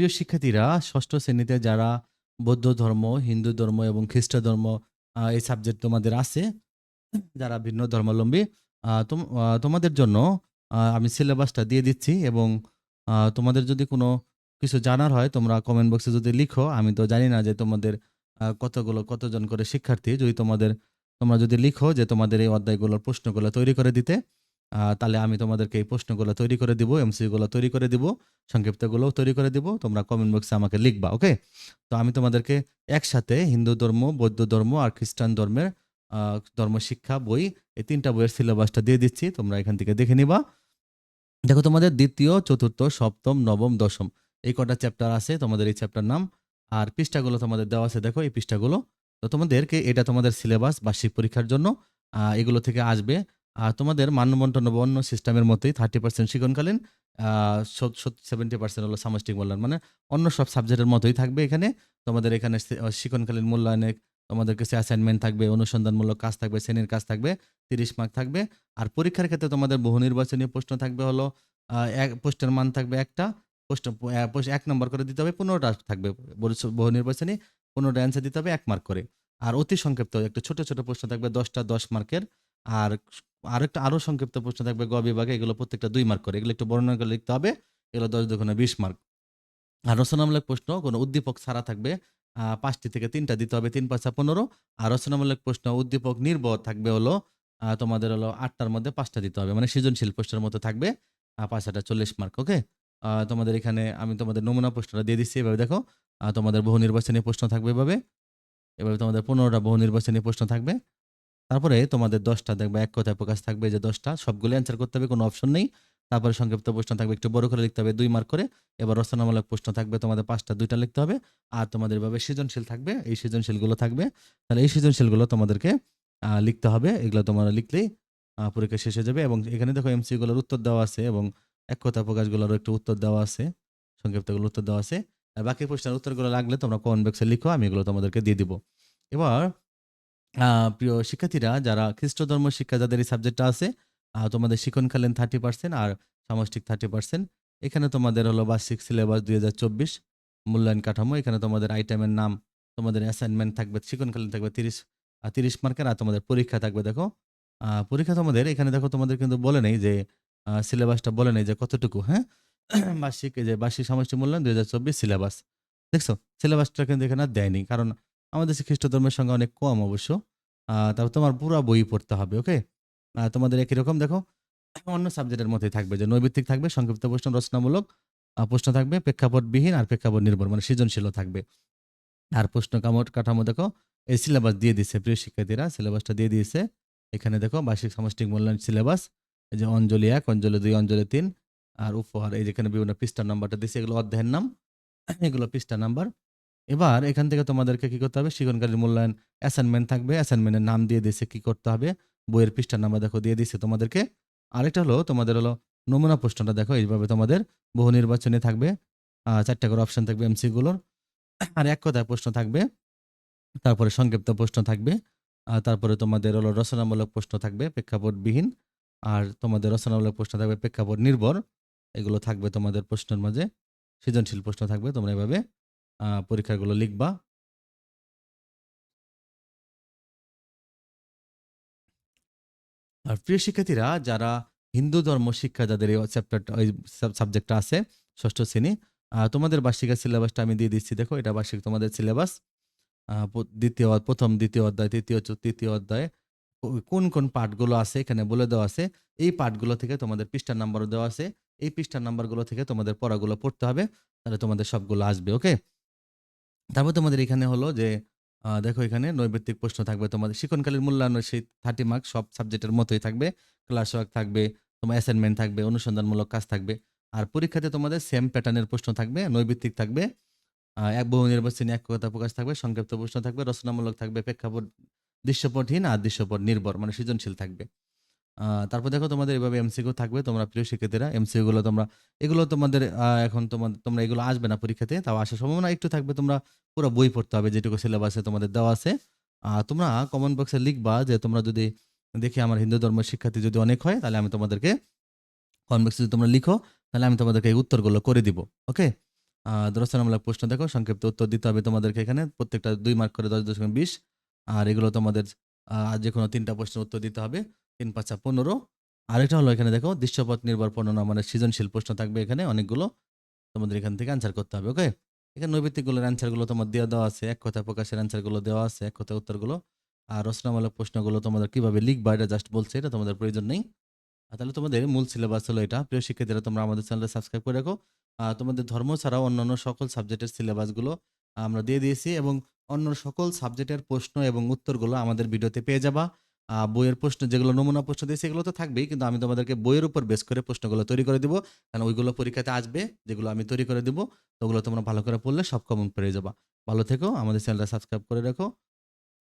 প্রিয় শিক্ষার্থীরা, ষষ্ঠ শ্রেণীতে যারা বৌদ্ধ ধর্ম, হিন্দু ধর্ম এবং খ্রিস্ট ধর্ম এই সাবজেক্ট তোমাদের আছে, যারা ভিন্ন ধর্মাবলম্বী তোম- তোমাদের জন্য আমি সিলেবাসটা দিয়ে দিচ্ছি এবং তোমাদের যদি কোনো কিছু জানার হয়, তোমরা কমেন্ট বক্সে যদি লিখো, আমি তো জানি না যে তোমাদের কতগুলো, কতজন করে শিক্ষার্থী, যদি তোমাদের, তোমরা যদি লিখো যে তোমাদের এই অধ্যায়গুলোর প্রশ্নগুলো তৈরি করে দিতে তাহলে আমি তোমাদেরকে এই প্রশ্নগুলো তৈরি করে দিব, এমসিগুলো তৈরি করে দিব সংক্ষিপ্তগুলো তৈরি করে দিব, তোমরা কমেন্ট বক্সে আমাকে লিখবা ওকে তো আমি তোমাদেরকে একসাথে হিন্দু ধর্ম, বৌদ্ধ ধর্ম আর খ্রিস্টান ধর্মের ধর্ম শিক্ষা বই, এই তিনটা বইয়ের সিলেবাসটা দিয়ে দিচ্ছি, তোমরা এখান থেকে দেখে নিবা। দেখো তোমাদের দ্বিতীয়, চতুর্থ, সপ্তম, নবম, দশম, এই কটা চ্যাপ্টার আছে, তোমাদের এই চ্যাপ্টার নাম আর পৃষ্ঠাগুলো তোমাদের দেওয়া আছে, দেখো এই পৃষ্ঠাগুলো। তো তোমাদেরকে এটা তোমাদের সিলেবাস বার্ষিক পরীক্ষার জন্য এগুলো থেকে আসবে। তোমাদের মান্যবন্টন ও অন্য সিস্টেমের মতোই থার্টি পার্সেন্ট শিক্ষণকালীন সেভেন্টি পার্সেন্ট হলো সামষ্টিক মূল্যায়ন। মানে অন্য সব সাবজেক্টের মতোই থাকবে এখানে। তোমাদের এখানে শিক্ষণকালীন মূল্যায়নে তোমাদের কাছে অ্যাসাইনমেন্ট থাকবে, অনুসন্ধানমূলক কাজ থাকবে, শ্রেণির কাজ থাকবে, তিরিশ মার্ক থাকবে। আর পরীক্ষার ক্ষেত্রে তোমাদের বহু নির্বাচনী প্রশ্ন থাকবে হলো এক পোস্টের মান থাকবে একটা পোস্ট এক নম্বর করে দিতে হবে, পনেরোটা থাকবে। বহু নির্বাচনী, পনেরোটা অ্যান্সার দিতে হবে, এক মার্ক করে। আর অতি সংক্ষিপ্ত, একটা ছোট ছোট প্রশ্ন থাকবে, দশটা দশ মার্কের আর আরেকটা আরও সংক্ষিপ্ত প্রশ্ন থাকবে, গ বিভাগে এগুলো প্রত্যেকটা দুই মার্ক করে। এগুলো একটু বর্ণনা করে লিখতে হবে। এগুলো দশ দুগুণে বিশ মার্ক আর রচনামূলক প্রশ্ন, কোনো উদ্দীপক ছাড়া থাকবে পাঁচটি থেকে তিনটা দিতে হবে, তিন পাঁচটা পনেরো। আর রচনামূলক প্রশ্ন, উদ্দীপক নির্ভর থাকবে হলো তোমাদের হলো আটটার মধ্যে পাঁচটা দিতে হবে। মানে সৃজনশীল প্রশ্নের মতো থাকবে পাঁচটা চল্লিশ মার্ক ওকে তোমাদের এখানে আমি তোমাদের নমুনা প্রশ্নটা দিয়ে দিচ্ছি, এভাবে দেখো। তোমাদের বহু নির্বাচনী প্রশ্ন থাকবে এভাবে। এভাবে তোমাদের পনেরোটা বহু নির্বাচনী প্রশ্ন থাকবে। তারপরে তোমাদের দশটা দেখবে, এক কথায় প্রকাশ থাকবে যে দশটা, সবগুলো অ্যান্সার করতে হবে, কোনো অপশন নেই। তারপরে সংক্ষিপ্ত প্রশ্ন থাকবে, একটু বড় করে লিখতে হবে, দুই মার্ক করে। এবার রচনামূলক প্রশ্ন থাকবে, তোমাদের পাঁচটা, দুইটা লিখতে হবে। আর তোমাদের এভাবে সৃজনশীল থাকবে, এই সৃজনশীলগুলো থাকবে। তাহলে এই সৃজনশীলগুলো তোমাদেরকে লিখতে হবে। এগুলো তোমরা লিখলেই পরীক্ষা শেষ হয়ে যাবে। এবং এখানে দেখো এমসি গুলোর উত্তর দেওয়া আছে এবং এক কথা প্রকাশগুলোরও একটু উত্তর দেওয়া আছে। সংক্ষিপ্তগুলো উত্তর দেওয়া আছে। আর বাকি প্রশ্নের উত্তরগুলো লাগলে তোমরা কমেন্ট বক্সে লিখো, আমি এগুলো তোমাদেরকে দিয়ে দিব। এবার প্রিয় শিক্ষার্থীরা, যারা খ্রিস্ট ধর্ম শিক্ষা যাদের এই সাবজেক্টটা আছে তোমাদের শিক্ষণকালীন থার্টি পার্সেন্ট আর সামষ্টিক থার্টি পার্সেন্ট এখানে তোমাদের হলো বার্ষিক সিলেবাস দুই হাজার চব্বিশ, মূল্যায়ন কাঠামো। এখানে তোমাদের আইটেমের নাম, তোমাদের অ্যাসাইনমেন্ট থাকবে, শিক্ষণকালীন থাকবে তিরিশ তিরিশ মার্কের আর তোমাদের পরীক্ষা থাকবে, দেখো। পরীক্ষা তোমাদের, এখানে দেখো তোমাদের কিন্তু বলে নেই যে সিলেবাসটা বলে নেই যে কতটুকু হ্যাঁ? বার্ষিক যে বার্ষিক সামষ্টিক মূল্যায়ন দুই হাজার চব্বিশ সিলেবাস দেখছ? সিলেবাসটা কিন্তু এখানে দেয়নি, কারণ আমাদের খ্রিস্ট ধর্মের সঙ্গে অনেক কম অবশ্য। তারপর তোমার পুরো বই পড়তে হবে ওকে তোমাদের একই রকম, দেখো, অন্য সাবজেক্টের মধ্যেই থাকবে, যে নৈবিত্তিক থাকবে, সংক্ষিপ্ত প্রশ্ন, রচনামূলক প্রশ্ন থাকবে প্রেক্ষাপটবিহীন আর প্রেক্ষাপট নির্ভর মানে সৃজনশীলও থাকবে। আর প্রশ্ন কামট, কাঠামো, দেখো, এই সিলেবাস দিয়ে দিচ্ছে প্রিয় শিক্ষার্থীরা সিলেবাসটা দিয়ে দিয়েছে। এখানে, দেখো, বার্ষিক সামষ্টিক মূল্যায়ন সিলেবাস এই যে অঞ্জলি এক, অঞ্জলি দুই, অঞ্জলি তিন, আর উপহার, এই যেখানে বিভিন্ন পৃষ্ঠার নাম্বারটা দিচ্ছে এগুলো অধ্যায়ের নাম, এগুলো পৃষ্ঠা নাম্বার এবার এখান থেকে তোমাদেরকে কি করতে হবে? শিক্ষণকারীর মূল্যায়ন অ্যাসাইনমেন্ট থাকবে। অ্যাসাইনমেন্টের নাম দিয়ে দিয়েছে কি করতে হবে? বইয়ের পৃষ্ঠার নাম্বার দেখো, দিয়ে দিচ্ছে তোমাদেরকে। আরেকটা হলো, তোমাদের হলো নমুনা প্রশ্নটা দেখো, এইভাবে তোমাদের বহু নির্বাচনে থাকবে। চারটা করে অপশন থাকবে এমসিগুলোর। আর এক কথায় প্রশ্ন থাকবে, তারপরে সংক্ষিপ্ত প্রশ্ন থাকবে তারপরে তোমাদের হলো রচনামূলক প্রশ্ন থাকবে, প্রেক্ষাপটবিহীন। আর তোমাদের রচনামূলক প্রশ্ন থাকবে প্রেক্ষাপট নির্ভর। এগুলো থাকবে তোমাদের প্রশ্নের মাঝে। সৃজনশীল প্রশ্ন থাকবে, তোমরা এভাবে পরীক্ষাগুলো লিখবা। আর প্রিয় শিক্ষার্থীরা, যারা হিন্দু ধর্ম শিক্ষা যাদের এই চ্যাপ্টারটা ওই সাবজেক্টটা আছে, ষষ্ঠ শ্রেণি তোমাদের বার্ষিকের সিলেবাসটা আমি দিয়ে দিচ্ছি। দেখো, এটা বার্ষিক তোমাদের সিলেবাস দ্বিতীয় প্রথম, দ্বিতীয় অধ্যায়, তৃতীয় তৃতীয় অধ্যায় কোন কোন পাঠগুলো আছে এখানে বলে দেওয়া আছে। এই পাঠগুলো থেকে তোমাদের পৃষ্ঠার নাম্বারও দেওয়া আছে। এই পৃষ্ঠার নাম্বারগুলো থেকে তোমাদের পড়াগুলো পড়তে হবে, তাহলে তোমাদের সবগুলো আসবে ওকে তারপর তোমাদের এখানে হলো যে দেখো এখানে নৈবেত্তিক প্রশ্ন থাকবে তোমাদের। শিক্ষণকালীন মূল্যায়ন সেই থার্টি মার্ক সব সাবজেক্টের মতোই থাকবে। ক্লাস ওয়ার্ক থাকবে, তোমার অ্যাসাইনমেন্ট থাকবে, অনুসন্ধানমূলক কাজ থাকবে। আর পরীক্ষাতে তোমাদের সেম প্যাটার্নের প্রশ্ন থাকবে, নৈবিত্তিক থাকবে এক বহু নির্বাচনী এক কথা প্রকাশ থাকবে, সংক্ষিপ্ত প্রশ্ন থাকবে, রচনামূলক থাকবে, প্রেক্ষাপট দৃশ্যপটহীন আর দৃশ্যপট নির্ভর মানে সৃজনশীল থাকবে। তারপর দেখো তোমাদের এভাবে এমসিকিউ থাকবে তোমরা প্রিয় শিক্ষার্থীরা এমসিকিউ গুলো তোমরা এগুলো তোমাদের এখন তোমাদের তোমরা এগুলো আসবে না পরীক্ষাতে তাও আসার সম্ভাবনা একটু থাকবে তোমরা পুরো বই পড়তে হবে যেটুকু সিলেবাসে তোমাদের দেওয়া আছে আহ, তোমরা কমেন্ট বক্সে লিখবা যে তোমরা যদি দেখি আমার হিন্দু ধর্মের শিক্ষার্থী যদি অনেক হয় তাহলে আমি তোমাদেরকে কমেন্ট বক্সে যদি তোমরা লিখো তাহলে আমি তোমাদেরকে এই উত্তরগুলো করে দিব ওকে আ রচনামূলক প্রশ্ন দেখো সংক্ষিপ্ত উত্তর দিতে হবে তোমাদেরকে এখানে। প্রত্যেকটা দুই মার্ক করে ১০.২০ আর এগুলো তোমাদের আ যেকোনো ৩ টা প্রশ্নের উত্তর দিতে হবে। ৩ ৫ ১৫ আরেকটা হলো এখানে দেখো দৃশ্যপথ নির্ভর বর্ণনা মানে সৃজনশীল প্রশ্ন থাকবে এখানে অনেকগুলো। তোমাদের এখান থেকে আনসার করতে হবে। ওকে? এখানে নৈবেত্তিকগুলোর অ্যান্সারগুলো তোমার দেয়া দেওয়া আছে। এক কথায় প্রকাশের অ্যান্সারগুলো দেওয়া আছে। এক কথায় উত্তরগুলো। আর রচনামূলক প্রশ্নগুলো তোমাদের কীভাবে লিখবা, এটা জাস্ট বলছে। এটা তোমাদের প্রয়োজন নেই। আ তাহলে তোমাদের মূল সিলেবাস হলো এটা। প্রিয় শিক্ষার্থীরা, তোমরা আমাদের চ্যানেলটা সাবস্ক্রাইব করে রাখো। আ তোমাদের ধর্ম ছাড়াও অন্যান্য সকল সাবজেক্টের সিলেবাসগুলো আমরা দিয়ে দিয়েছি এবং অন্য সকল সাবজেক্টের প্রশ্ন এবং উত্তরগুলো আমাদের ভিডিওতে পেয়ে যাবা। বইয়ের প্রশ্ন যেগুলো নমুনা প্রশ্ন দিয়েছি সেগুলো তো থাকবেই। কিন্তু আমি তোমাদেরকে বইয়ের উপর বেশ করে প্রশ্নগুলো তৈরি করে দিব। কারণ ওইগুলো পরীক্ষাতে আসবে। যেগুলো আমি তৈরি করে দিব। ওগুলো তোমরা ভালো করে পড়লে সব কমন পেয়ে যাবা। ভালো থেকো। আমাদের চ্যানেলটা সাবস্ক্রাইব করে রাখো।